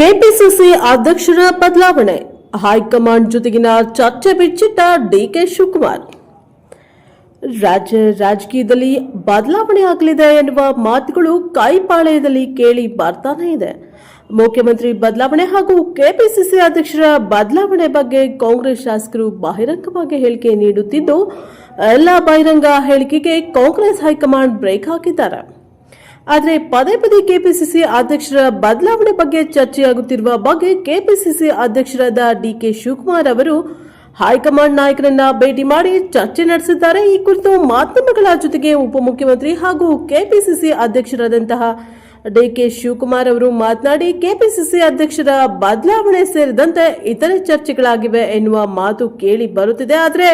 KPCC ಅಧ್ಯಕ್ಷರ ಬದಲಾವಣೆ. High command ಜೊತೆಗಿನ ಚರ್ಚೆ ಬಿಚ್ಚಿಟ್ಟ ಡಿಕೆ ಶಿವಕುಮಾರ್. ರಾಜ್ಯ ರಾಜಕೀಯದಲ್ಲಿ ಬದಲಾವಣೆ ಆಗಲಿದೆ ಎನ್ನುವ ಮಾತುಗಳು ಕೈಪಾಳೆಯದಲ್ಲಿ ಕೇಳಿ ಬರ್ತಾನೆ ಇದೆ. ಮುಖ್ಯಮಂತ್ರಿ ಬದಲಾವಣೆ ಹಾಗೂ ಕೆಪಿಸಿಸಿ ಅಧ್ಯಕ್ಷರ ಬದಲಾವಣೆ ಬಗ್ಗೆ ಕಾಂಗ್ರೆಸ್ ಶಾಸಕರು ಬಹಿರಂಗವಾಗಿ ಹೇಳಿಕೆ ನೀಡುತ್ತಿದ್ದು, ಎಲ್ಲ ಬಹಿರಂಗ ಹೇಳಿಕೆಗೆ ಕಾಂಗ್ರೆಸ್ ಹೈಕಮಾಂಡ್ ಬ್ರೇಕ್ ಹಾಕಿದ್ದಾರೆ. ಆದರೆ ಪದೇ ಪದೇ ಕೆಪಿಸಿಸಿ ಅಧ್ಯಕ್ಷರ ಬದಲಾವಣೆ ಬಗ್ಗೆ ಚರ್ಚೆಯಾಗುತ್ತಿರುವ ಬಗ್ಗೆ ಕೆಪಿಸಿಸಿ ಅಧ್ಯಕ್ಷರಾದ ಡಿಕೆ ಶಿವಕುಮಾರ್ ಅವರು ಹೈಕಮಾಂಡ್ ನಾಯಕರನ್ನ ಭೇಟಿ ಮಾಡಿ ಚರ್ಚೆ ನಡೆಸಿದ್ದಾರೆ. ಈ ಕುರಿತು ಮಾಧ್ಯಮಗಳ ಜೊತೆಗೆ ಉಪಮುಖ್ಯಮಂತ್ರಿ ಹಾಗೂ ಕೆಪಿಸಿಸಿ ಅಧ್ಯಕ್ಷರಾದಂತಹ ಡಿಕೆ ಶಿವಕುಮಾರ್ ಅವರು ಮಾತನಾಡಿ, ಕೆಪಿಸಿಸಿ ಅಧ್ಯಕ್ಷರ ಬದಲಾವಣೆ ಸೇರಿದಂತೆ ಇತರೆ ಚರ್ಚೆಗಳಾಗಿವೆ ಎನ್ನುವ ಮಾತು ಕೇಳಿ ಬರುತ್ತಿದೆ. ಆದರೆ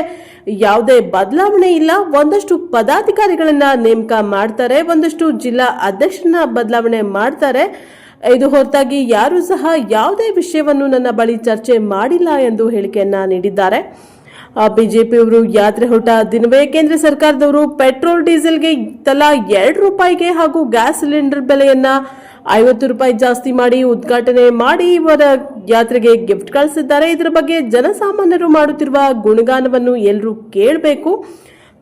ಯಾವುದೇ ಬದಲಾವಣೆ ಇಲ್ಲ. ಒಂದಷ್ಟು ಪದಾಧಿಕಾರಿಗಳನ್ನ ನೇಮಕ ಮಾಡ್ತಾರೆ, ಒಂದಷ್ಟು ಜಿಲ್ಲಾ ಅಧ್ಯಕ್ಷರನ್ನ ಬದಲಾವಣೆ ಮಾಡ್ತಾರೆ. ಇದು ಹೊರತಾಗಿ ಯಾರೂ ಸಹ ಯಾವುದೇ ವಿಷಯವನ್ನು ನನ್ನ ಬಳಿ ಚರ್ಚೆ ಮಾಡಿಲ್ಲ ಎಂದು ಹೇಳಿಕೆಯನ್ನ ನೀಡಿದ್ದಾರೆ. ಬಿಜೆಪಿಯವರು ಯಾತ್ರೆ ಹೊರಟ ದಿನವೇ ಕೇಂದ್ರ ಸರ್ಕಾರದವರು ಪೆಟ್ರೋಲ್, ಡೀಸೆಲ್ಗೆ ತಲಾ ಎರಡು ರೂಪಾಯಿಗೆ ಹಾಗೂ ಗ್ಯಾಸ್ ಸಿಲಿಂಡರ್ ಬೆಲೆಯನ್ನ ಐವತ್ತು ರೂಪಾಯಿ ಜಾಸ್ತಿ ಮಾಡಿ ಉದ್ಘಾಟನೆ ಮಾಡಿ ಇವರ ಯಾತ್ರೆಗೆ ಗಿಫ್ಟ್ ಕಳಿಸಿದ್ದಾರೆ. ಇದರ ಬಗ್ಗೆ ಜನಸಾಮಾನ್ಯರು ಮಾಡುತ್ತಿರುವ ಗುಣಗಾನವನ್ನು ಎಲ್ಲರೂ ಕೇಳಬೇಕು.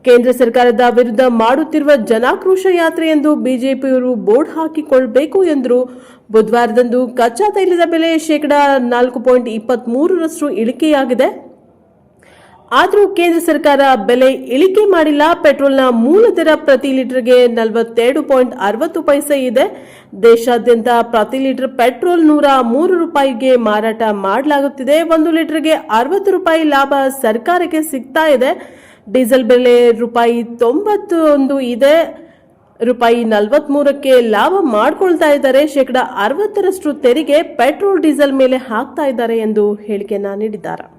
ಕೇಂದ್ರ ಸರ್ಕಾರದ ವಿರುದ್ಧ ಮಾಡುತ್ತಿರುವ ಜನಾಕ್ರೋಶ ಯಾತ್ರೆ ಎಂದು ಬಿಜೆಪಿಯವರು ಬೋರ್ಡ್ ಹಾಕಿಕೊಳ್ಳಬೇಕು ಎಂದರು. ಬುಧವಾರದಂದು ಕಚ್ಚಾ ತೈಲದ ಬೆಲೆ ಶೇಕಡಾ ನಾಲ್ಕು ಪಾಯಿಂಟ್ ಇಪ್ಪತ್ತ್ ಮೂರರಷ್ಟು ಇಳಿಕೆಯಾಗಿದೆ. ಆದರೂ ಕೇಂದ್ರ ಸರ್ಕಾರ ಬೆಲೆ ಇಳಿಕೆ ಮಾಡಿಲ್ಲ. ಪೆಟ್ರೋಲ್ನ ಮೂಲ ದರ ಪ್ರತಿ ಲೀಟರ್ಗೆ ನಲವತ್ತೆರಡು ಪಾಯಿಂಟ್ ಅರವತ್ತು ಪೈಸೆ ಇದೆ. ದೇಶಾದ್ಯಂತ ಪ್ರತಿ ಲೀಟರ್ ಪೆಟ್ರೋಲ್ ನೂರ ಮೂರು ರೂಪಾಯಿಗೆ ಮಾರಾಟ ಮಾಡಲಾಗುತ್ತಿದೆ. ಒಂದು ಲೀಟರ್ಗೆ ಅರವತ್ತು ರೂಪಾಯಿ ಲಾಭ ಸರ್ಕಾರಕ್ಕೆ ಸಿಗ್ತಾ ಇದೆ. ಡೀಸೆಲ್ ಬೆಲೆ ರೂಪಾಯಿ ತೊಂಬತ್ತೊಂದು ಇದೆ. ರೂಪಾಯಿ ನಲವತ್ಮೂರಕ್ಕೆ ಲಾಭ ಮಾಡಿಕೊಳ್ತಾ ಇದ್ದಾರೆ. ಶೇಕಡ ಅರವತ್ತರಷ್ಟು ತೆರಿಗೆ ಪೆಟ್ರೋಲ್ ಡೀಸೆಲ್ ಮೇಲೆ ಹಾಕ್ತಾ ಇದ್ದಾರೆ ಎಂದು ಹೇಳಿಕೆಯನ್ನ ನೀಡಿದ್ದಾರೆ.